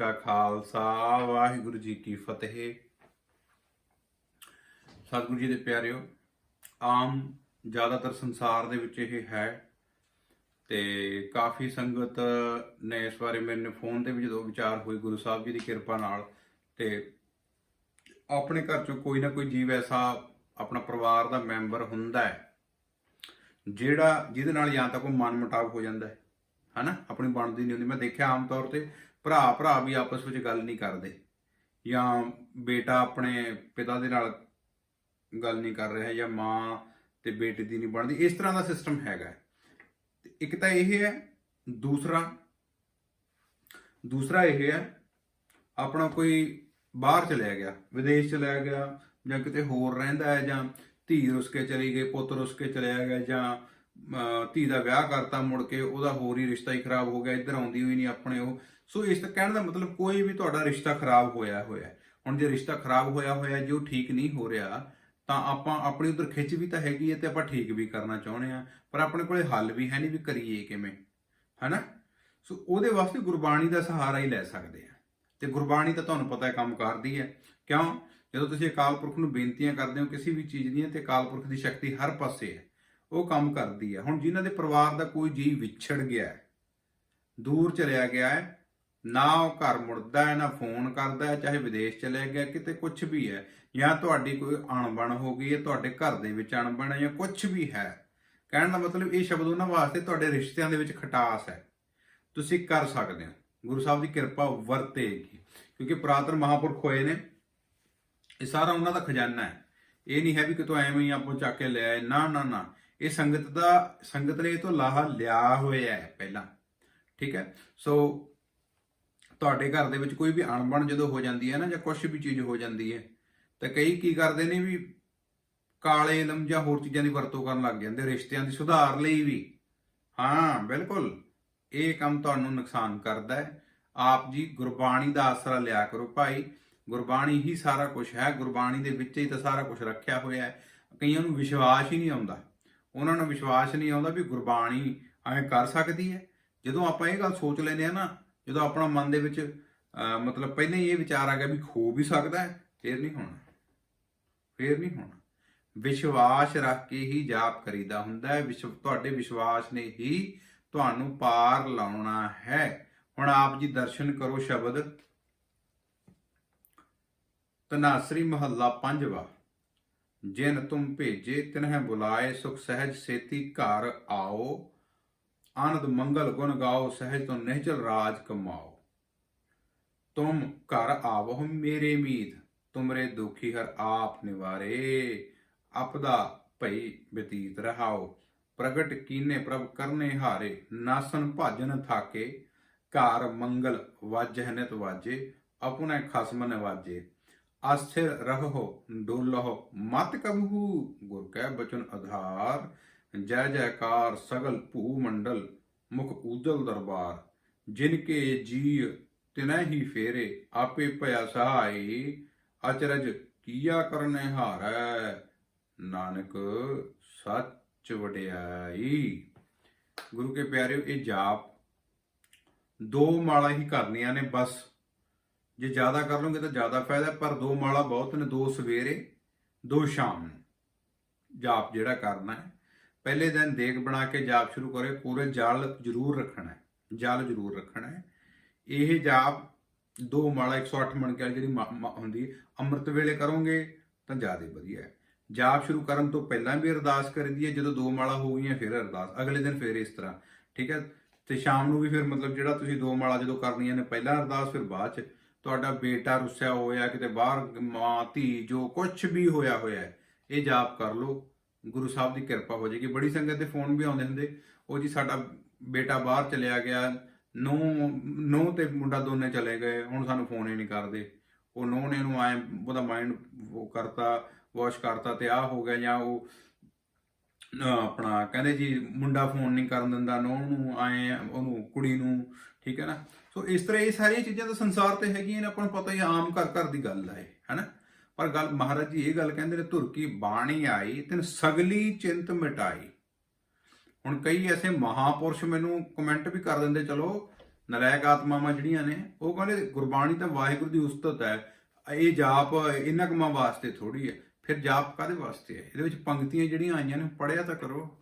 ਕਾ ਖਾਲਸਾ, ਵਾਹਿਗੁਰੂ ਜੀ ਕੀ ਫਤਿਹ। ਸਤਿਗੁਰੂ ਜੀ ਦੇ ਪਿਆਰਿਓ, ਆਮ ਜ਼ਿਆਦਾਤਰ ਸੰਸਾਰ ਦੇ ਵਿੱਚ ਇਹ ਹੈ ਤੇ ਕਾਫੀ ਸੰਗਤ ਨੇ ਇਸ ਬਾਰੇ ਮੇਰੇ ਫੋਨ ਤੇ ਵੀ ਜਦੋਂ ਵਿਚਾਰ ਹੋਈ ਗੁਰੂ ਸਾਹਿਬ ਜੀ ਦੀ ਕਿਰਪਾ ਨਾਲ ਤੇ ਆਪਣੇ ਘਰ ਚੋਂ ਕੋਈ ਨਾ ਕੋਈ ਜੀਵ ਐਸਾ ਆਪਣਾ ਪਰਿਵਾਰ ਦਾ ਮੈਂਬਰ ਹੁੰਦਾ ਹੈ, ਜਿਹੜਾ ਜਿਹਦੇ ਨਾਲ ਜਾਂ ਤਾਂ ਕੋਈ ਮਨਮੁਟਾਵ ਹੋ ਜਾਂਦਾ ਹੈ, ਹਨਾ? ਆਪਣੀ ਬਣਦੀ ਨਹੀਂ ਹੁੰਦੀ। ਮੈਂ ਦੇਖਿਆ ਆਮ ਤੌਰ ਤੇ ਭਰਾ ਭਰਾ ਵੀ ਆਪਸ ਵਿੱਚ ਗੱਲ ਨਹੀਂ ਕਰਦੇ ਜਾਂ ਬੇਟਾ ਆਪਣੇ ਪਿਤਾ ਦੇ ਨਾਲ ਗੱਲ ਨਹੀਂ ਕਰ ਰਿਹਾ ਜਾਂ ਮਾਂ ਤੇ ਬੇਟੇ ਦੀ ਨਹੀਂ ਬਣਦੀ ਇਸ ਤਰ੍ਹਾਂ ਦਾ ਸਿਸਟਮ ਹੈਗਾ ਇੱਕ ਤਾਂ ਇਹ ਹੈ ਦੂਸਰਾ ਦੂਸਰਾ ਇਹ ਹੈ ਆਪਣਾ ਕੋਈ ਬਾਹਰ ਚਲਿਆ ਗਿਆ ਵਿਦੇਸ਼ ਚਲਿਆ ਗਿਆ ਜਾਂ ਕਿਤੇ ਹੋਰ ਰਹਿੰਦਾ ਹੈ ਜਾਂ ਧੀ ਰੁੱਸ ਕੇ ਚਲੀ ਗਈ ਪੁੱਤ ਰੁਸ ਕੇ ਚਲਿਆ ਗਿਆ ਜਾਂ ਅਹ, ਧੀ ਦਾ ਵਿਆਹ ਕਰਤਾ ਮੁੜ ਕੇ ਉਹਦਾ ਹੋਰ ਹੀ ਰਿਸ਼ਤਾ ਹੀ ਖਰਾਬ ਹੋ ਗਿਆ ਇੱਧਰ ਆਉਂਦੀ ਹੋਈ ਨਹੀਂ ਆਪਣੇ ਉਹ ਸੋ ਇਸ ਦਾ ਕਹਿਣ ਦਾ ਮਤਲਬ ਕੋਈ ਵੀ ਤੁਹਾਡਾ ਰਿਸ਼ਤਾ ਖਰਾਬ ਹੋਇਆ ਹੋਇਆ ਹੁਣ ਜੇ ਰਿਸ਼ਤਾ ਖਰਾਬ ਹੋਇਆ ਹੋਇਆ ਹੈ, ਜੇ ਉਹ ਠੀਕ ਨਹੀਂ ਹੋ ਰਿਹਾ ਤਾਂ ਆਪਾਂ ਆਪਣੀ ਉਧਰ ਖਿੱਚ ਵੀ ਤਾਂ ਹੈਗੀ ਹੈ ਤੇ ਆਪਾਂ ਠੀਕ ਵੀ ਕਰਨਾ ਚਾਹੁੰਦੇ ਆ ਪਰ ਆਪਣੇ ਕੋਲੇ ਹੱਲ ਵੀ ਹੈ ਨਹੀਂ ਵੀ ਕਰੀਏ ਕਿਵੇਂ ਹਨਾ? ਸੋ ਉਹਦੇ ਵਾਸਤੇ ਗੁਰਬਾਣੀ ਦਾ ਸਹਾਰਾ ਹੀ ਲੈ ਸਕਦੇ ਆ ਤੇ ਗੁਰਬਾਣੀ ਤਾਂ ਤੁਹਾਨੂੰ ਪਤਾ ਹੈ ਕੰਮ ਕਰਦੀ ਹੈ। ਕਿਉਂ? ਜਦੋਂ ਤੁਸੀਂ ਅਕਾਲ ਪੁਰਖ ਨੂੰ ਬੇਨਤੀਆਂ ਕਰਦੇ ਹੋ ਕਿਸੇ ਵੀ ਚੀਜ਼ ਦੀਆਂ ਤੇ ਅਕਾਲ ਪੁਰਖ ਦੀ ਸ਼ਕਤੀ ਹਰ ਪਾਸੇ ਹੈ। ਉਹ ਕੰਮ ਕਰਦੀ ਹੈ। ਹੁਣ ਜਿਨ੍ਹਾਂ ਦੇ ਪਰਿਵਾਰ ਦਾ ਕੋਈ ਜੀ ਵਿਛੜ ਗਿਆ ਹੈ ਦੂਰ ਚਲਿਆ ਗਿਆ ਹੈ ਨਾ ਉਹ ਘਰ ਮੁੜਦਾ ਹੈ, ਨਾ ਫੋਨ ਕਰਦਾ ਹੈ, ਚਾਹੇ ਵਿਦੇਸ਼ ਚਲੇ ਗਿਆ, ਕਿਤੇ ਕੁਝ ਵੀ ਹੈ, ਜਾਂ ਤੁਹਾਡੀ ਕੋਈ ਅਣਬਣ ਹੋ ਗਈ ਹੈ, ਤੁਹਾਡੇ ਘਰ ਦੇ ਵਿੱਚ ਅਣਬਣ ਹੈ, ਜਾਂ ਕੁਝ ਵੀ ਹੈ। ਕਹਿਣ ਦਾ ਮਤਲਬ ਇਹ ਸ਼ਬਦ ਉਹਨਾਂ ਵਾਸਤੇ ਤੁਹਾਡੇ ਰਿਸ਼ਤਿਆਂ ਦੇ ਵਿੱਚ ਖਟਾਸ ਹੈ। ਤੁਸੀਂ ਕਰ ਸਕਦੇ ਹੋ। ਗੁਰੂ ਸਾਹਿਬ ਦੀ ਕਿਰਪਾ ਵਰਤੇਗੀ। ਕਿਉਂਕਿ ਪ੍ਰਾਤਨ ਮਹਾਪੁਰਖ ਹੋਏ ਨੇ, ਇਹ ਸਾਰਾ ਉਹਨਾਂ ਦਾ ਖਜ਼ਾਨਾ ਹੈ। ਇਹ ਨਹੀਂ ਹੈ ਵੀ ਕਿਤੋਂ ਐਵੇਂ ਹੀ ਆਪੋ ਚੱਕ ਕੇ ਲੈ ਆਏ। ਨਾ ਨਾ ਨਾ। ਇਹ ਸੰਗਤ ਦਾ, ਸੰਗਤ ਨੇ ਇਹ ਤੋਂ ਲਾਹਾ ਲਿਆ ਹੋਇਆ ਹੈ ਪਹਿਲਾਂ। ਠੀਕ ਹੈ? ਸੋ ਤੁਹਾਡੇ ਘਰ ਦੇ ਵਿੱਚ ਕੋਈ ਵੀ ਅਣਬਣ ਜਦੋਂ ਹੋ ਜਾਂਦੀ ਹੈ ਨਾ ਜਾਂ ਕੁਝ ਵੀ ਚੀਜ਼ ਹੋ ਜਾਂਦੀ ਹੈ, ਤਾਂ ਕਈ ਕੀ ਕਰਦੇ ਨੇ ਵੀ ਕਾਲੇ ਇਲਮ ਜਾਂ ਹੋਰ ਚੀਜ਼ਾਂ ਦੀ ਵਰਤੋਂ ਕਰਨ ਲੱਗ ਜਾਂਦੇ, ਰਿਸ਼ਤਿਆਂ ਦੀ ਸੁਧਾਰ ਲਈ ਵੀ। ਹਾਂ, ਬਿਲਕੁਲ। ਇਹ ਕੰਮ ਤੁਹਾਨੂੰ ਨੁਕਸਾਨ ਕਰਦਾ ਹੈ। ਆਪ ਜੀ ਗੁਰਬਾਣੀ ਦਾ ਆਸਰਾ ਲਿਆ ਕਰੋ ਭਾਈ। ਗੁਰਬਾਣੀ ਹੀ ਸਾਰਾ ਕੁਝ ਹੈ। ਗੁਰਬਾਣੀ ਦੇ ਵਿੱਚ ਹੀ ਤਾਂ ਸਾਰਾ ਕੁਝ ਰੱਖਿਆ ਹੋਇਆ ਹੈ। ਕਈਆਂ ਨੂੰ ਵਿਸ਼ਵਾਸ ਹੀ ਨਹੀਂ ਆਉਂਦਾ। ਉਹਨਾਂ ਨੂੰ ਵਿਸ਼ਵਾਸ ਨਹੀਂ ਆਉਂਦਾ ਵੀ ਗੁਰਬਾਣੀ ਐਂ ਕਰ ਸਕਦੀ ਹੈ। ਜਦੋਂ ਆਪਾਂ ਇਹ ਗੱਲ ਸੋਚ ਲੈਂਦੇ ਆ ਨਾ ਜਦੋਂ ਆਪਣਾ ਮਨ ਦੇ ਵਿੱਚ ਮਤਲਬ ਪਹਿਲਾਂ ਹੀ ਇਹ ਵਿਚਾਰ ਆ ਗਿਆ ਵੀ ਖੋ ਵੀ ਸਕਦਾ ਹੈ, ਫੇਰ ਨਹੀਂ ਹੋਣਾ। ਫੇਰ ਨਹੀਂ ਹੋਣਾ। ਵਿਸ਼ਵਾਸ ਰੱਖ ਕੇ ਹੀ ਜਾਪ ਕਰੀਦਾ ਹੁੰਦਾ ਹੈ। ਵਿਸ਼ਵ, ਤੁਹਾਡੇ ਵਿਸ਼ਵਾਸ ਨੇ ਹੀ ਤੁਹਾਨੂੰ ਪਾਰ ਲਾਉਣਾ ਹੈ। ਹੁਣ ਆਪ ਜੀ ਦਰਸ਼ਨ ਕਰੋ ਸ਼ਬਦ। ਤਨਾਸਰੀ ਮਹੱਲਾ ਪੰਜਵਾ। ਜਿਨ ਤੁਮ ਭੇਜੇ, ਤਿਨਹਿ ਬੁਲਾਏ, ਸੁਖ ਸਹਿਜ ਸੇਤੀ ਘਰ ਆਓ। ਆਨੰਦ ਮੰਗਲ ਗੁਣ ਗਾਓ, ਸਹਿਜ ਤੋਂ ਨਿਹਚਲ ਰਾਜ ਕਮਾਓ। ਤੁਮ ਘਰ ਆਵਹੁ ਮੇਰੇ ਮੀਤ, ਤੁਮਰੇ ਦੁਖੀ ਹਰ ਆਪ ਨਿਵਾਰੇ। ਆਪਦਾ ਭਈ ਬਤੀਤ ਰਹਾਓ, ਪ੍ਰਗਟ ਕੀਨੇ ਪ੍ਰਭ ਕਰਨੇ ਹਾਰੇ। ਨਾਸਨ ਭਾਜਨ ਥਾਕੇ, ਘਰ ਮੰਗਲ ਵਾਜਹਿ ਨਿਤ ਵਾਜੇ, ਆਪਣੇ ਖਸਮ ਨਵਾਜੇ। ਅਸਥਿਰ ਰਹੋ ਡੋਲਹੁ ਮਤ ਕਬਹੂ, ਗੁਰ ਕੈ ਬਚਨ ਆਧਾਰ ਜੈ ਜੈਕਾਰ ਸਗਲ ਭੂ ਮੰਡਲ, ਮੁਖ ਉਜਲ ਦਰਬਾਰ, ਜਿਨ ਕੇ ਜੀ ਤਿਨੈ ਹੀ ਫੇਰੇ, ਆਪੇ ਭਇਆ ਸਹਾਈ, ਅਚਰਜ ਕੀਆ ਕਰਨੇ ਹਾਰੈ, ਨਾਨਕ ਸੱਚ ਵਡਿਆਈ। ਗੁਰੂ ਕੇ ਪਿਆਰਿਓ, ਇਹ ਜਾਪ ਦੋ ਮਾਲਾ ਹੀ ਕਰਨੀਆਂ ਨੇ ਬਸ। ਜੇ ਜ਼ਿਆਦਾ ਕਰ ਲਓਗੇ ਤਾਂ ਜ਼ਿਆਦਾ ਫਾਇਦਾ, ਪਰ ਦੋ ਮਾਲਾ ਬਹੁਤ ਨੇ, ਦੋ ਸਵੇਰੇ, ਦੋ ਸ਼ਾਮ ਨੂੰ। ਜਾਪ ਜਿਹੜਾ ਕਰਨਾ ਹੈ ਪਹਿਲੇ ਦਿਨ ਦੇਗ ਬਣਾ ਕੇ ਜਾਪ ਸ਼ੁਰੂ ਕਰੇ, ਪੂਰੇ ਜਲ ਜ਼ਰੂਰ ਰੱਖਣਾ ਹੈ, ਜਲ ਜ਼ਰੂਰ ਰੱਖਣਾ ਹੈ। ਇਹ ਜਾਪ ਦੋ ਮਾਲਾ 108 ਮਣਕੇ ਵਾਲੀ ਜਿਹੜੀ ਮ- ਮ- ਹੁੰਦੀ ਅੰਮ੍ਰਿਤ ਵੇਲੇ ਕਰੋਗੇ ਤਾਂ ਜ਼ਿਆਦਾ ਵਧੀਆ ਹੈ। ਜਾਪ ਸ਼ੁਰੂ ਕਰਨ ਤੋਂ ਪਹਿਲਾਂ ਵੀ ਅਰਦਾਸ ਕਰੀਦੀ ਹੈ, ਜਦੋਂ ਦੋ ਮਾਲਾ ਹੋ ਗਈਆਂ ਫਿਰ ਅਰਦਾਸ, ਅਗਲੇ ਦਿਨ ਫਿਰ ਇਸ ਤਰ੍ਹਾਂ, ਠੀਕ ਹੈ? ਤੇ ਸ਼ਾਮ ਨੂੰ ਵੀ ਫਿਰ ਮਤਲਬ ਜਿਹੜਾ ਤੁਸੀਂ ਦੋ ਮਾਲਾ ਜਦੋਂ ਕਰਨੀਆਂ ਨੇ ਪਹਿਲਾਂ ਅਰਦਾਸ, ਫਿਰ ਬਾਅਦ ਚ ਤੁਹਾਡਾ ਬੇਟਾ ਰੁੱਸਿਆ ਹੋਇਆ, ਕਿਤੇ ਬਾਹਰ ਮਾਂ, ਧੀ, ਜੋ ਕੁਝ ਵੀ ਹੋਇਆ ਹੋਇਆ ਇਹ ਜਾਪ ਕਰ ਲਓ। ਗੁਰੂ ਸਾਹਿਬ ਦੀ ਕਿਰਪਾ ਹੋ ਜਾਏਗੀ। ਬੜੀ ਸੰਗਤ ਦੇ ਫੋਨ ਵੀ ਆਉਂਦੇ ਹੁੰਦੇ ਉਹ ਜੀ ਸਾਡਾ ਬੇਟਾ ਬਾਹਰ ਚਲਿਆ ਗਿਆ। ਨੂੰ ਨੂੰ ਤੇ ਮੁੰਡਾ ਦੋਨੇ ਚਲੇ ਗਏ। ਹੁਣ ਸਾਨੂੰ ਫੋਨ ਹੀ ਨਹੀਂ ਕਰਦੇ। ਉਹ ਨੂੰ ਨੇ ਇਹਨੂੰ ਆਏ, ਉਹਦਾ ਮਾਈਂਡ ਉਹ ਕਰਤਾ ਵਾਸ਼ ਕਰਤਾ ਤੇ ਆ ਹੋ ਗਿਆ ਜਾਂ ਉਹ ਆਪਣਾ ਕਹਿੰਦੇ ਜੀ, ਮੁੰਡਾ ਫੋਨ ਨਹੀਂ ਕਰਨ ਦਿੰਦਾ। ਨੂੰ ਨੂੰ ਆਏ, ਉਹਨੂੰ, ਕੁੜੀ ਨੂੰ, ਠੀਕ ਹੈ ਨਾ? ਸੋ ਇਸ ਤਰ੍ਹਾਂ ਇਹ ਸਾਰੀਆਂ ਚੀਜ਼ਾਂ ਤਾਂ ਸੰਸਾਰ ਤੇ ਹੈਗੀਆਂ ਨੇ। ਆਪਾਂ ਨੂੰ ਪਤਾ ਹੀ ਆਮ ਘਰ ਘਰ ਦੀ ਗੱਲ ਹੈ ਹੈਨਾ ਪਰ ਗੱਲ, ਮਹਾਰਾਜ ਜੀ ਇਹ ਗੱਲ ਕਹਿੰਦੇ ਨੇ, ਧੁਰ ਕੀ ਬਾਣੀ ਆਈ, ਤੈਨ ਸਗਲੀ ਚਿੰਤ ਮਿਟਾਈ। ਹੁਣ ਕਈ ਐਸੇ ਮਹਾਪੁਰਸ਼ ਮੈਨੂੰ ਕਮੈਂਟ ਵੀ ਕਰ ਦਿੰਦੇ, ਚਲੋ, ਨਲਾਇਕ ਆਤਮਾਵਾਂ ਜਿਹੜੀਆਂ ਨੇ, ਉਹ ਕਹਿੰਦੇ ਗੁਰਬਾਣੀ ਤਾਂ ਵਾਹਿਗੁਰੂ ਦੀ ਉਸਤਤ ਹੈ, ਇਹ ਜਾਪ ਇਹਨਾਂ ਕੰਮਾਂ ਵਾਸਤੇ ਥੋੜੀ ਹੈ, ਫਿਰ ਜਾਪ ਕਾਦੇ ਵਾਸਤੇ ਹੈ? ਇਹਦੇ ਵਿੱਚ ਪੰਕਤੀਆਂ ਜਿਹੜੀਆਂ ਆਈਆਂ ਨੇ ਪੜਿਆ ਤਾਂ ਕਰੋ।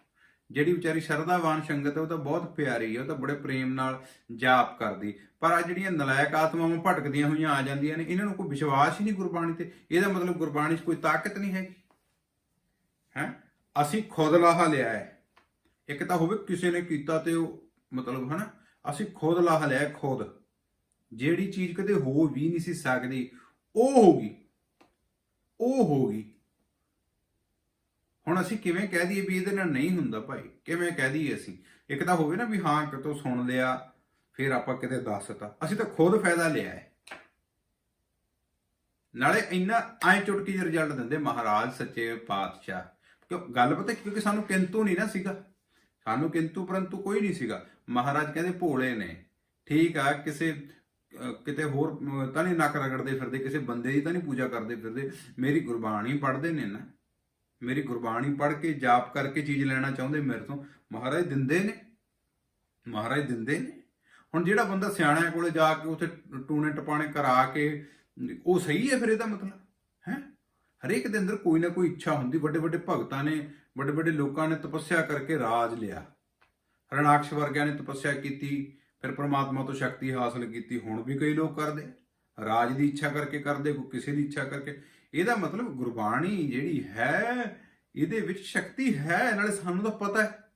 ਜਿਹੜੀ ਵਿਚਾਰੀ ਸ਼ਰਧਾਵਾਨ ਸੰਗਤ ਹੈ, ਉਹ ਤਾਂ ਬਹੁਤ ਪਿਆਰੀ ਹੈ, ਉਹ ਤਾਂ ਬੜੇ ਪ੍ਰੇਮ ਨਾਲ ਜਾਪ ਕਰਦੀ। ਪਰ ਆ ਜਿਹੜੀਆਂ ਨਲਾਇਕ ਆਤਮਾਵਾਂ ਭਟਕਦੀਆਂ ਹੋਈਆਂ ਆ ਜਾਂਦੀਆਂ ਨੇ, ਇਹਨਾਂ ਨੂੰ ਕੋਈ ਵਿਸ਼ਵਾਸ ਹੀ ਨਹੀਂ ਗੁਰਬਾਣੀ ਤੇ। ਇਹਦਾ ਮਤਲਬ ਗੁਰਬਾਣੀ 'ਚ ਕੋਈ ਤਾਕਤ ਨਹੀਂ ਹੈਗੀ। ਹੈ? ਅਸੀਂ ਖੁਦ ਲਾਹਾ ਲਿਆ ਹੈ। ਇੱਕ ਤਾਂ ਹੋਵੇ ਕਿਸੇ ਨੇ ਕੀਤਾ ਤੇ ਉਹ ਮਤਲਬ ਹਨਾ, ਅਸੀਂ ਖੁਦ ਲਾਹਾ ਲਿਆ ਖੁਦ। ਜਿਹੜੀ ਚੀਜ਼ ਕਦੇ ਹੋ ਵੀ ਨਹੀਂ ਸੀ ਸਕਦੀ, ਉਹ ਹੋ ਗਈ। ਉਹ ਹੋ ਗਈ। ਹੁਣ ਅਸੀਂ ਕਿਵੇਂ ਕਹਿ ਦਈਏ ਵੀ ਇਹਦੇ ਨਾਲ ਨਹੀਂ ਹੁੰਦਾ ਭਾਈ? ਕਿਵੇਂ ਕਹਿ ਦਈਏ ਅਸੀਂ? ਇੱਕ ਤਾਂ ਹੋਵੇ ਨਾ ਵੀ ਹਾਂ ਕਿਤੋਂ ਸੁਣ ਲਿਆ ਫਿਰ ਆਪਾਂ ਕਿਤੇ ਦੱਸਤਾ ਅਸੀਂ ਤਾਂ ਖੁਦ ਫਾਇਦਾ ਲਿਆ ਹੈ। ਨਾਲੇ ਇੰਨਾ ਐ ਚੁਟਕੀ ਜਿਹੇ ਰਿਜ਼ਲਟ ਦਿੰਦੇ, ਮਹਾਰਾਜ, ਸੱਚੇ ਪਾਤਸ਼ਾਹ। ਕਿਉਂ? ਗੱਲ ਪਤਾ ਕਿਉਂਕਿ ਸਾਨੂੰ ਕਿੰਤੂ ਨਹੀਂ ਨਾ ਸੀਗਾ। ਸਾਨੂੰ ਕਿੰਤੂ ਪਰੰਤੂ ਕੋਈ ਨਹੀਂ ਸੀਗਾ। ਮਹਾਰਾਜ ਕਹਿੰਦੇ ਭੋਲੇ ਨੇ। ਠੀਕ ਆ, ਕਿਸੇ ਕਿਤੇ ਹੋਰ ਤਾਂ ਨਹੀਂ ਨੱਕ ਰਗੜਦੇ ਫਿਰਦੇ, ਕਿਸੇ ਬੰਦੇ ਦੀ ਤਾਂ ਨਹੀਂ ਪੂਜਾ ਕਰਦੇ ਫਿਰਦੇ। ਮੇਰੀ ਗੁਰਬਾਣੀ ਪੜ੍ਹਦੇ ਨੇ ਨਾ। ਮੇਰੀ ਗੁਰਬਾਣੀ ਪੜ੍ਹ ਕੇ, ਜਾਪ ਕਰਕੇ ਚੀਜ਼ ਲੈਣਾ ਚਾਹੁੰਦੇ ਮੇਰੇ ਤੋਂ। ਮਹਾਰਾਜ ਦਿੰਦੇ ਨੇ। ਮਹਾਰਾਜ ਦਿੰਦੇ ਨੇ। ਹੁਣ ਜਿਹੜਾ ਬੰਦਾ ਸਿਆਣਿਆਂ ਕੋਲੇ ਜਾ ਕੇ ਉੱਥੇ ਟੂਣੇ ਟਪਾਣੇ ਕਰਾ ਕੇ, ਉਹ ਸਹੀ ਹੈ ਫਿਰ ਇਹਦਾ ਮਤਲਬ? ਹੈ? ਹਰੇਕ ਦੇ ਅੰਦਰ ਕੋਈ ਨਾ ਕੋਈ ਇੱਛਾ ਹੁੰਦੀ, ਵੱਡੇ ਵੱਡੇ ਭਗਤਾਂ ਨੇ, ਵੱਡੇ ਵੱਡੇ ਲੋਕਾਂ ਨੇ ਤਪੱਸਿਆ ਕਰਕੇ ਰਾਜ ਲਿਆ। ਰਣਾਕਸ਼ ਵਰਗਿਆਂ ਨੇ ਤਪੱਸਿਆ ਕੀਤੀ, ਫਿਰ ਪ੍ਰਮਾਤਮਾ ਤੋਂ ਸ਼ਕਤੀ ਹਾਸਲ ਕੀਤੀ, ਹੁਣ ਵੀ ਕਈ ਲੋਕ ਕਰਦੇ। ਰਾਜ ਦੀ ਇੱਛਾ ਕਰਕੇ ਕਰਦੇ, ਕੋਈ ਕਿਸੇ ਦੀ ਇੱਛਾ ਕਰਕੇ। ਇਹਦਾ ਮਤਲਬ ਗੁਰਬਾਣੀ ਜਿਹੜੀ ਹੈ, ਇਹਦੇ ਵਿੱਚ ਸ਼ਕਤੀ ਹੈ, ਨਾਲੇ ਸਾਨੂੰ ਤਾਂ ਪਤਾ ਹੈ।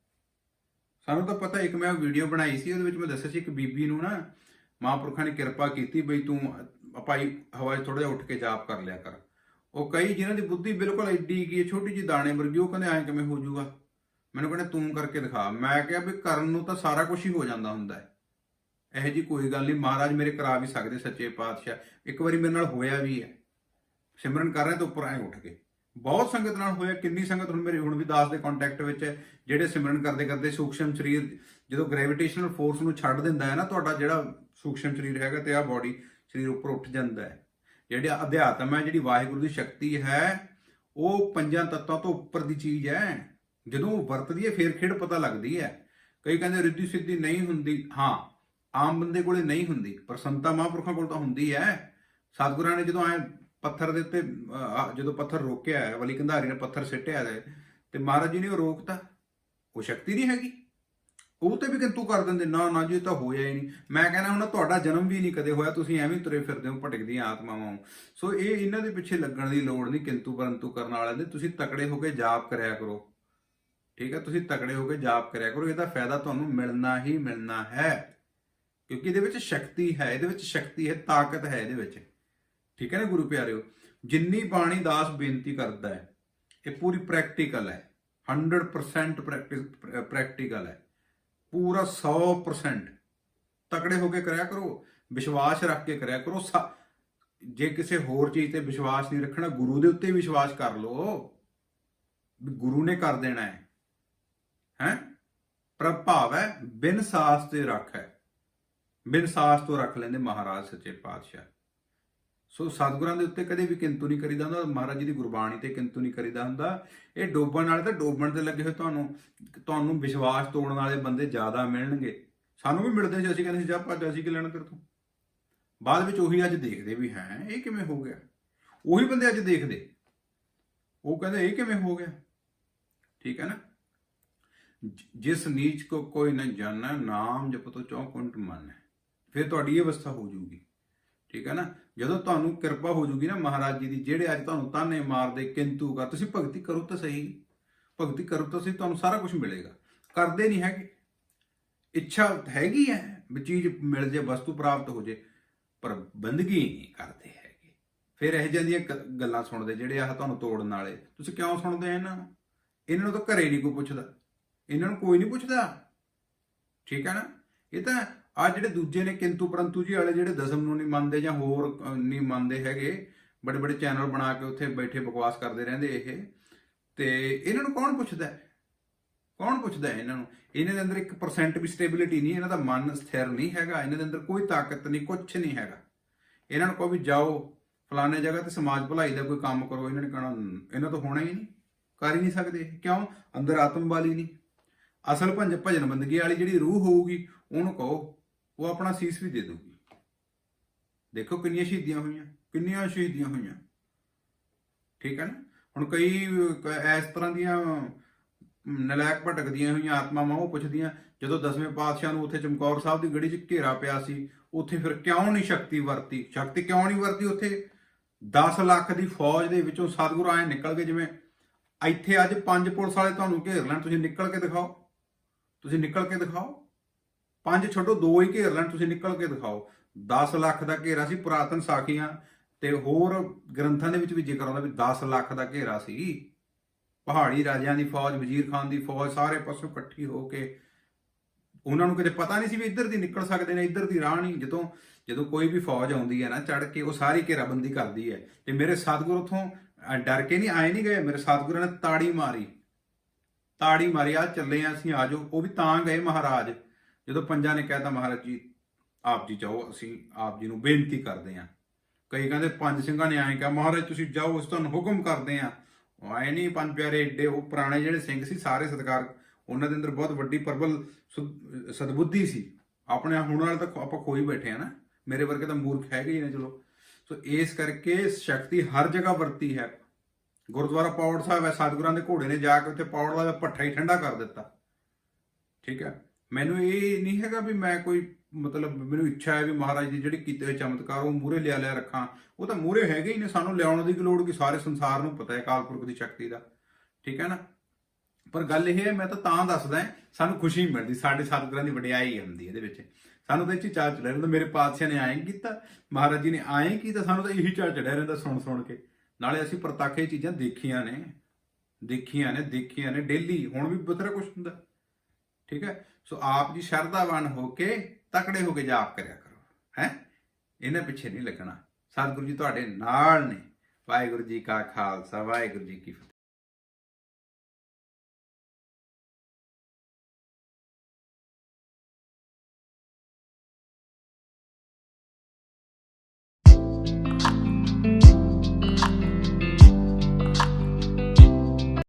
ਸਾਨੂੰ ਤਾਂ ਪਤਾ, ਇੱਕ ਮੈਂ ਵੀਡੀਓ ਬਣਾਈ ਸੀ, ਉਹਦੇ ਵਿੱਚ ਮੈਂ ਦੱਸਿਆ ਸੀ, ਇੱਕ ਬੀਬੀ ਨੂੰ ਨਾ ਮਹਾਂਪੁਰਖਾਂ ਨੇ ਕਿਰਪਾ ਕੀਤੀ ਬਈ ਤੂੰ ਭਾਈ ਹਵਾ 'ਚ ਥੋੜਾ ਜਿਹਾ ਉੱਠ ਕੇ ਜਾਪ ਕਰ ਲਿਆ ਕਰ। ਉਹ ਕਈ ਜਿਹਨਾਂ ਦੀ ਬੁੱਧੀ ਬਿਲਕੁਲ ਐਡੀ ਕੀ ਹੈ, ਛੋਟੀ ਜਿਹੀ ਦਾਣੇ ਵਰਗੀ, ਉਹ ਕਹਿੰਦੇ, ਐਂ ਕਿਵੇਂ ਹੋ ਜਾਊਗਾ? ਮੈਨੂੰ ਕਹਿੰਦੇ, ਤੂੰ ਕਰਕੇ ਦਿਖਾ। ਮੈਂ ਕਿਹਾ ਵੀ ਕਰਨ ਨੂੰ ਤਾਂ ਸਾਰਾ ਕੁਝ ਹੀ ਹੋ ਜਾਂਦਾ ਹੁੰਦਾ ਹੈ। ਇਹੋ ਜੀ ਕੋਈ ਗੱਲ ਨਹੀਂ, ਮਹਾਰਾਜ ਮੇਰੇ ਕਰਾ ਵੀ ਸਕਦੇ ਸੱਚੇ ਪਾਤਸ਼ਾਹ। ਇੱਕ ਵਾਰੀ ਮੇਰੇ ਨਾਲ ਹੋਇਆ ਵੀ ਹੈ। ਸਿਮਰਨ ਕਰ ਰਿਹਾ ਤਾਂ ਉੱਪਰ ਐ ਉੱਠ ਕੇ। ਬਹੁਤ ਸੰਗਤ ਨਾਲ ਹੋਇਆ, ਕਿੰਨੀ ਸੰਗਤ ਹੁਣ ਮੇਰੇ, ਹੁਣ ਵੀ ਦਾਸ ਦੇ ਕੰਟੈਕਟ ਵਿੱਚ ਹੈ, ਜਿਹੜੇ ਸਿਮਰਨ ਕਰਦੇ ਕਰਦੇ ਸੂਖਸ਼ਮ ਸਰੀਰ ਜਦੋਂ ਗ੍ਰੈਵਿਟੇਸ਼ਨਲ ਫੋਰਸ ਨੂੰ ਛੱਡ ਦਿੰਦਾ ਹੈ ਨਾ, ਤੁਹਾਡਾ ਜਿਹੜਾ ਸੂਖਸ਼ਮ ਸਰੀਰ ਹੈਗਾ ਤੇ ਆ ਬਾਡੀ ਸਰੀਰ ਉੱਪਰ ਉੱਠ ਜਾਂਦਾ ਹੈ। ਜਿਹੜਾ ਅਧਿਆਤਮ ਹੈ, ਜਿਹੜੀ ਵਾਹਿਗੁਰੂ ਦੀ ਸ਼ਕਤੀ ਹੈ, ਉਹ ਪੰਜਾਂ ਤੱਤਾਂ ਤੋਂ ਉੱਪਰ ਦੀ ਚੀਜ਼ ਹੈ। ਜਦੋਂ ਵਰਤਦੀ ਹੈ, ਫੇਰ ਖੇਡ ਪਤਾ ਲੱਗਦੀ ਹੈ। ਕਈ ਕਹਿੰਦੇ ਰਿੱਧੀ ਸਿੱਧੀ ਨਹੀਂ ਹੁੰਦੀ। ਹਾਂ, ਆਮ ਬੰਦੇ ਕੋਲੇ ਨਹੀਂ ਹੁੰਦੀ, ਪਰ ਸੰਤਾਂ ਮਹਾਂਪੁਰਖਾਂ ਕੋਲ ਤਾਂ ਹੁੰਦੀ ਹੈ। ਸਤਿਗੁਰਾਂ ਨੇ ਜਦੋਂ ਐ ਪੱਥਰ ਦੇ ਉੱਤੇ ਜਦੋਂ ਪੱਥਰ ਰੋਕਿਆ ਹੈ, ਵਲੀ ਕੰਧਾਰੀ ਨੇ ਪੱਥਰ ਸਿੱਟਿਆ ਹੈ ਤੇ ਮਹਾਰਾਜ ਜੀ ਨੇ ਉਹ ਰੋਕਤਾ। ਉਹ ਸ਼ਕਤੀ ਨਹੀਂ ਹੈਗੀ। ਉਹ ਤੇ ਵੀ ਕਿੰਤੂ ਕਰ ਦਿੰਦੇ, ਨਾ ਨਾ ਜੀ, ਇਹ ਤਾਂ ਹੋਇਆ ਹੀ ਨਹੀਂ। ਮੈਂ ਕਹਿੰਦਾ ਹੁਣ ਤੁਹਾਡਾ ਜਨਮ ਵੀ ਨਹੀਂ ਕਦੇ ਹੋਇਆ, ਤੁਸੀਂ ਐਵੇਂ ਤੁਰੇ ਫਿਰਦੇ ਹੋ, ਭਟਕਦੀਆਂ ਆਤਮਾਵਾਂ ਸੋ ਇਹ ਇਹਨਾਂ ਦੇ ਪਿੱਛੇ ਲੱਗਣ ਦੀ ਲੋੜ ਨਹੀਂ, ਕਿੰਤੂ ਪਰੰਤੂ ਕਰਨ ਵਾਲਿਆਂ ਦੇ। ਤੁਸੀਂ ਤਕੜੇ ਹੋ ਕੇ ਜਾਪ ਕਰਿਆ ਕਰੋ। ਠੀਕ ਹੈ, ਤੁਸੀਂ ਤਕੜੇ ਹੋ ਕੇ ਜਾਪ ਕਰਿਆ ਕਰੋ। ਇਹਦਾ ਫਾਇਦਾ ਤੁਹਾਨੂੰ ਮਿਲਣਾ ਹੀ ਮਿਲਣਾ ਹੈ। ਕਿਉਂਕਿ ਇਹਦੇ ਵਿੱਚ ਸ਼ਕਤੀ ਹੈ, ਇਹਦੇ ਵਿੱਚ ਸ਼ਕਤੀ ਹੈ, ਤਾਕਤ ਹੈ ਇਹਦੇ ਵਿੱਚ। ਠੀਕ ਹੈ ਨਾ ਗੁਰੂ ਪਿਆਰਿਓ? ਜਿੰਨੀ ਬਾਣੀ ਦਾਸ ਬੇਨਤੀ ਕਰਦਾ ਹੈ, ਇਹ ਪੂਰੀ ਪ੍ਰੈਕਟੀਕਲ ਹੈ। 100% ਪ੍ਰੈਕਟਿਸ ਪ੍ਰੈਕਟੀਕਲ ਹੈ। ਪੂਰਾ 100% ਤਕੜੇ ਹੋ ਕੇ ਕਰਿਆ ਕਰੋ, ਵਿਸ਼ਵਾਸ ਰੱਖ ਕੇ ਕਰਿਆ ਕਰੋ। ਸਾ- ਜੇ ਕਿਸੇ ਹੋਰ ਚੀਜ਼ ਤੇ ਵਿਸ਼ਵਾਸ ਨਹੀਂ ਰੱਖਣਾ, ਗੁਰੂ ਦੇ ਉੱਤੇ ਵਿਸ਼ਵਾਸ ਕਰ ਲਓ। ਵੀ ਗੁਰੂ ਨੇ ਕਰ ਦੇਣਾ ਹੈ। ਹੈ? ਪ੍ਰਭਾਵ ਹੈ, ਬਿਨ ਸਾਸ ਤੇ ਰੱਖ ਹੈ। ਬਿਨ ਸਾਸ ਤੋਂ ਰੱਖ ਲੈਂਦੇ ਮਹਾਰਾਜ ਸੱਚੇ ਪਾਤਸ਼ਾਹ। ਸੋ ਸਤਿਗੁਰਾਂ ਦੇ ਉੱਤੇ ਕਦੇ ਵੀ ਕਿੰਤੂ ਨਹੀਂ ਕਰੀਦਾ ਹੁੰਦਾ, ਮਹਾਰਾਜ ਜੀ ਦੀ ਗੁਰਬਾਣੀ ਤੇ ਕਿੰਤੂ ਨਹੀਂ ਕਰੀਦਾ ਹੁੰਦਾ। ਇਹ ਡੋਬਣ ਵਾਲੇ ਤਾਂ ਡੋਬਣ ਤੇ ਲੱਗੇ ਹੋਏ ਤੁਹਾਨੂੰ ਤੁਹਾਨੂੰ ਵਿਸ਼ਵਾਸ ਤੋੜਨ ਵਾਲੇ ਬੰਦੇ ਜ਼ਿਆਦਾ ਮਿਲਣਗੇ। ਸਾਨੂੰ ਵੀ ਮਿਲਦੇ ਸੀ ਅਸੀਂ ਕਹਿੰਦੇ ਸੀ, ਜਾ ਭੱਜ, ਅਸੀਂ ਕੀ ਲੈਣਾ ਤੇਰੇ ਤੋਂ? ਬਾਅਦ ਵਿੱਚ ਉਹੀ ਅੱਜ ਦੇਖਦੇ ਵੀ ਹੈ, ਇਹ ਕਿਵੇਂ ਹੋ ਗਿਆ? ਉਹੀ ਬੰਦੇ ਅੱਜ ਦੇਖਦੇ। ਉਹ ਕਹਿੰਦੇ, ਇਹ ਕਿਵੇਂ ਹੋ ਗਿਆ? ਠੀਕ ਹੈ ਨਾ? ਜਿਸ ਨੀਚ ਕੋ ਕੋਈ ਨਾ ਜਾਣਾ, ਨਾਮ ਜਪਤੋ ਚੌਕੁੰਟ ਮਨ। ਹੈ ਫਿਰ ਤੁਹਾਡੀ ਇਹ ਅਵਸਥਾ ਹੋ ਜਾਊਗੀ। ਠੀਕ ਹੈ ਨਾ? ਜਦੋਂ ਤੁਹਾਨੂੰ ਕਿਰਪਾ ਹੋ ਜੂਗੀ ਨਾ ਮਹਾਰਾਜ ਜੀ ਦੀ, ਜਿਹੜੇ ਅੱਜ ਤੁਹਾਨੂੰ ਤਾਨੇ ਮਾਰਦੇ, ਕਿੰਤੂ ਕਰ ਤੁਸੀਂ ਭਗਤੀ ਕਰੋ ਤਾਂ ਸਹੀ। ਭਗਤੀ ਕਰੋ ਤਾਂ ਸਹੀ, ਤੁਹਾਨੂੰ ਸਾਰਾ ਕੁਝ ਮਿਲੇਗਾ। ਕਰਦੇ ਨਹੀਂ ਹੈਗੇ। ਇੱਛਾ ਹੈਗੀ ਹੈ ਵੀ ਚੀਜ਼ ਮਿਲ ਜੇ, ਵਸਤੂ ਪ੍ਰਾਪਤ ਹੋ ਜੇ, ਪਰ ਬੰਦਗੀ ਨਹੀਂ ਕਰਦੇ ਹੈਗੇ। ਫਿਰ ਇਹ ਜਾਂਦੀਆਂ ਗ- ਗੱਲਾਂ ਸੁਣਦੇ, ਜਿਹੜੇ ਆਹ ਤੁਹਾਨੂੰ ਤੋੜਨ ਵਾਲੇ। ਤੁਸੀਂ ਕਿਉਂ ਸੁਣਦੇ ਆ ਇਹਨਾਂ ਨੂੰ? ਇਹਨਾਂ ਨੂੰ ਤਾਂ ਘਰੇ ਨਹੀਂ ਕੋਈ ਪੁੱਛਦਾ। ਇਹਨਾਂ ਨੂੰ ਕੋਈ ਨਹੀਂ ਪੁੱਛਦਾ। ਠੀਕ ਹੈ ਨਾ? ਇਹ ਤਾਂ ਆ ਜਿਹੜੇ ਦੂਜੇ ਨੇ ਕਿੰਤੂ ਪਰੰਤੂ ਜੀ ਵਾਲੇ ਜਿਹੜੇ ਦਸਮ ਨੂੰ ਨਹੀਂ ਮੰਨਦੇ ਜਾਂ ਹੋਰ ਨਹੀਂ ਮੰਨਦੇ ਹੈਗੇ, ਬੜੇ ਬੜੇ ਚੈਨਲ ਬਣਾ ਕੇ ਉੱਥੇ ਬੈਠੇ ਬਕਵਾਸ ਕਰਦੇ ਰਹਿੰਦੇ ਇਹ। ਤੇ ਇਹਨਾਂ ਨੂੰ ਕੌਣ ਪੁੱਛਦਾ ਹੈ? ਕੌਣ ਪੁੱਛਦਾ ਹੈ ਇਹਨਾਂ ਨੂੰ? ਇਹਨਾਂ ਦੇ ਅੰਦਰ 1% ਵੀ ਸਟੇਬਿਲਿਟੀ ਨਹੀਂ, ਇਹਨਾਂ ਦਾ ਮਨ ਸਥਿਰ ਨਹੀਂ ਹੈਗਾ, ਇਹਨਾਂ ਦੇ ਅੰਦਰ ਕੋਈ ਤਾਕਤ ਨਹੀਂ ਕੁਝ ਨਹੀਂ ਹੈਗਾ। ਇਹਨਾਂ ਨੂੰ ਕਹੋ ਵੀ ਜਾਓ, ਫਲਾਣੇ ਜਗ੍ਹਾ ਤੇ ਸਮਾਜ ਭਲਾਈ ਦਾ ਕੋਈ ਕੰਮ ਕਰੋ, ਇਹਨਾਂ ਨੇ ਕਹਣਾ ਇਹਨਾਂ ਤੋਂ ਹੋਣਾ ਹੀ ਨਹੀਂ, ਕਰ ਹੀ ਨਹੀਂ ਸਕਦੇ ਕਿਉਂ? ਅੰਦਰ ਆਤਮ ਵਾਲੀ ਨਹੀਂ। ਅਸਲ ਭੰਜ ਭਜਨ ਬੰਦਗੀ ਵਾਲੀ ਜਿਹੜੀ ਰੂਹ ਹੋਊਗੀ, ਉਹਨੂੰ ਕਹੋ ਉਹ ਆਪਣਾ ਸੀਸ ਵੀ ਦੇ ਦੂਗੀ ਦੇਖੋ ਕਿੰਨੀਆਂ ਸ਼ਹੀਦੀਆਂ ਹੋਈਆਂ ਕਿੰਨੀਆਂ ਸ਼ਹੀਦੀਆਂ ਹੋਈਆਂ। ਠੀਕ ਹੈ ਨਾ? ਹੁਣ ਕਈ ਇਸ ਤਰ੍ਹਾਂ ਦੀਆਂ ਅਮ, ਨਲਾਇਕ ਭਟਕਦੀਆਂ ਹੋਈਆਂ ਆਤਮਾਵਾਂ ਉਹ ਪੁੱਛਦੀਆਂ ਜਦੋਂ ਦਸਵੇਂ ਪਾਤਸ਼ਾਹ ਨੂੰ ਉੱਥੇ ਚਮਕੌਰ ਸਾਹਿਬ ਦੀ ਗੜੀ 'ਚ ਘੇਰਾ ਪਿਆ ਸੀ ਉੱਥੇ ਫਿਰ ਕਿਉਂ ਨਹੀਂ ਸ਼ਕਤੀ ਵਰਤੀ? ਸ਼ਕਤੀ ਕਿਉਂ ਨਹੀਂ ਵਰਤੀ ਉੱਥੇ? 10 ਲੱਖ ਦੀ ਫੌਜ ਦੇ ਵਿੱਚੋਂ ਸਤਿਗੁਰੂ ਆਏ ਨਿਕਲ ਗਏ ਜਿਵੇਂ ਇੱਥੇ ਅੱਜ ਪੰਜ ਪੁਲਿਸ ਵਾਲੇ ਤੁਹਾਨੂੰ ਘੇਰ ਲੈਣ ਤੁਸੀਂ ਨਿਕਲ ਕੇ ਦਿਖਾਓ। ਤੁਸੀਂ ਨਿਕਲ ਕੇ ਦਿਖਾਓ। ਪੰਜ ਛੱਡੋ, ਦੋ ਹੀ ਘੇਰ ਲੈਣ, ਤੁਸੀਂ ਨਿਕਲ ਕੇ ਦਿਖਾਓ। 10 ਲੱਖ ਦਾ ਘੇਰਾ ਸੀ ਪੁਰਾਤਨ ਸਾਖੀਆਂ ਤੇ ਹੋਰ ਗ੍ਰੰਥਾਂ ਦੇ ਵਿੱਚ ਵੀ ਜ਼ਿਕਰ ਆਉਂਦਾ ਵੀ 10 ਲੱਖ ਦਾ ਘੇਰਾ ਸੀ। ਪਹਾੜੀ ਰਾਜਿਆਂ ਦੀ ਫੌਜ, ਵਜ਼ੀਰ ਖਾਨ ਦੀ ਫੌਜ, ਸਾਰੇ ਪਾਸੋਂ ਇਕੱਠੀ ਹੋ ਕੇ। ਉਹਨਾਂ ਨੂੰ ਕਿਤੇ ਪਤਾ ਨਹੀਂ ਸੀ ਵੀ ਇੱਧਰ ਦੀ ਨਿਕਲ ਸਕਦੇ ਨੇ, ਇੱਧਰ ਦੀ ਰਾਹ ਨਹੀਂ। ਜਦੋਂ ਜਦੋਂ ਕੋਈ ਵੀ ਫੌਜ ਆਉਂਦੀ ਹੈ ਨਾ ਚੜ ਕੇ ਉਹ ਸਾਰੀ ਘੇਰਾਬੰਦੀ ਕਰਦੀ ਹੈ। ਤੇ ਮੇਰੇ ਸਤਿਗੁਰ ਉਥੋਂ ਡਰ ਕੇ ਨਹੀਂ, ਆਏ ਨਹੀਂ ਗਏ। ਮੇਰੇ ਸਤਿਗੁਰਾਂ ਨੇ ਤਾੜੀ ਮਾਰੀ। ਤਾੜੀ ਮਾਰੀ ਆ ਚੱਲੇ ਆ ਅਸੀਂ ਆਜੋ ਉਹ ਵੀ ਤਾਂ ਗਏ ਮਹਾਰਾਜ। ਜਦੋਂ ਪੰਜਾਂ ਨੇ ਕਹਿਤਾ, ਮਹਾਰਾਜ ਜੀ, ਆਪ ਜੀ ਜਾਓ, ਅਸੀਂ ਆਪ ਜੀ ਨੂੰ ਬੇਨਤੀ ਕਰਦੇ ਹਾਂ। ਕਈ ਕਹਿੰਦੇ, ਪੰਜ ਸਿੰਘਾਂ ਨੇ ਐਂ ਕਿਹਾ, ਮਹਾਰਾਜ, ਤੁਸੀਂ ਜਾਓ ਉਸ ਤੁਹਾਨੂੰ ਹੁਕਮ ਕਰਦੇ ਹਾਂ। ਉਹ ਆਏ ਨਹੀਂ ਪੰਜ ਪਿਆਰੇ ਏਡੇ, ਉਹ ਪੁਰਾਣੇ ਜਿਹੜੇ ਸਿੰਘ ਸੀ, ਸਾਰੇ ਸਤਿਕਾਰ, ਉਹਨਾਂ ਦੇ ਅੰਦਰ ਬਹੁਤ ਵੱਡੀ ਪ੍ਰਬਲ ਸੁ- ਸਦਬੁੱਧੀ ਸੀ। ਆਪਣੇ ਹੁਣ ਨਾਲ ਤਾਂ ਆਪਾਂ ਖੋਈ ਬੈਠੇ ਆ ਨਾ। ਮੇਰੇ ਵਰਗੇ ਤਾਂ ਮੂਰਖ ਹੈਗੇ ਹੀ ਨੇ, ਚਲੋ। ਸੋ ਇਸ ਕਰਕੇ ਸ਼ਕਤੀ ਹਰ ਜਗ੍ਹਾ ਵਰਤੀ ਹੈ। ਗੁਰਦੁਆਰਾ ਪੌੜ ਸਾਹਿਬ ਹੈ, ਸਤਿਗੁਰਾਂ ਦੇ ਘੋੜੇ ਨੇ ਜਾ ਕੇ ਉੱਥੇ ਪੌੜ ਦਾ ਪੱਠਾ ਹੀ ਠੰਡਾ ਕਰ ਦਿੱਤਾ। ਠੀਕ ਹੈ? ਮੈਨੂੰ ਇਹ ਨਹੀਂ ਹੈਗਾ ਵੀ ਮੈਂ ਕੋਈ ਮਤਲਬ ਮੈਨੂੰ ਇੱਛਾ ਹੈ ਵੀ ਮਹਾਰਾਜ ਦੀ ਜਿਹੜੀ ਕੀਤੇ ਹੋਏ ਚਮਤਕਾਰ ਉਹ ਮੂਰੇ ਲਿਆ ਲਿਆ ਰੱਖਾਂ। ਉਹ ਤਾਂ ਮੂਰੇ ਹੈਗੇ ਹੀ ਨੇ ਸਾਨੂੰ ਲਿਆਉਣ ਦੀ ਕੀ ਲੋੜ ਕਿ ਸਾਰੇ ਸੰਸਾਰ ਨੂੰ ਪਤਾ ਹੈ ਕਾਲਪੁਰਖ ਦੀ ਸ਼ਕਤੀ ਦਾ। ਠੀਕ ਹੈ ਨਾ? ਪਰ ਗੱਲ ਇਹ ਹੈ ਮੈਂ ਤਾਂ ਤਾਂ ਦੱਸਦਾ ਹਾਂ, ਸਾਨੂੰ ਖੁਸ਼ੀ ਮਿਲਦੀ ਸਾਡੇ ਸਤਿਗੁਰਾਂ ਦੀ ਵਡਿਆਈ ਹੁੰਦੀ ਇਹਦੇ ਵਿੱਚ। ਸਾਨੂੰ ਤਾਂ ਇਹ 'ਚ ਚਾਹ ਚੜਿਆ ਰਹਿੰਦਾ ਮੇਰੇ ਪਾਤਸ਼ਾਹ ਨੇ ਐਂ ਕੀਤਾ ਮਹਾਰਾਜ ਜੀ ਨੇ ਐਂ ਕੀਤਾ ਸਾਨੂੰ ਤਾਂ ਇਹੀ ਚਾਹ ਚੜਿਆ ਰਹਿੰਦਾ ਸੁਣ ਸੁਣ ਕੇ। ਨਾਲੇ ਅਸੀਂ ਪ੍ਰਤੱਖ ਇਹ ਚੀਜ਼ਾਂ ਦੇਖੀਆਂ ਨੇ ਦੇਖੀਆਂ ਨੇ ਦੇਖੀਆਂ ਨੇ ਡੇਲੀ ਹੁਣ ਵੀ ਬਥੇਰਾ ਕੁਝ ਹੁੰਦਾ। ਠੀਕ ਹੈ? ਸੋ ਆਪ ਜੀ ਸ਼ਰਧਾਵਾਨ ਹੋ ਕੇ ਤਕੜੇ ਹੋ ਕੇ ਜਾਪ ਕਰਿਆ ਕਰੋ, ਹੈ? ਇਹਨਾਂ ਪਿੱਛੇ ਨਹੀਂ ਲੱਗਣਾ। ਸਤਿਗੁਰੂ ਜੀ ਤੁਹਾਡੇ ਨਾਲ ਨੇ। ਵਾਹਿਗੁਰੂ ਜੀ ਕਾ ਖਾਲਸਾ, ਵਾਹਿਗੁਰੂ ਜੀ ਕੀ ਫਤਿਹ।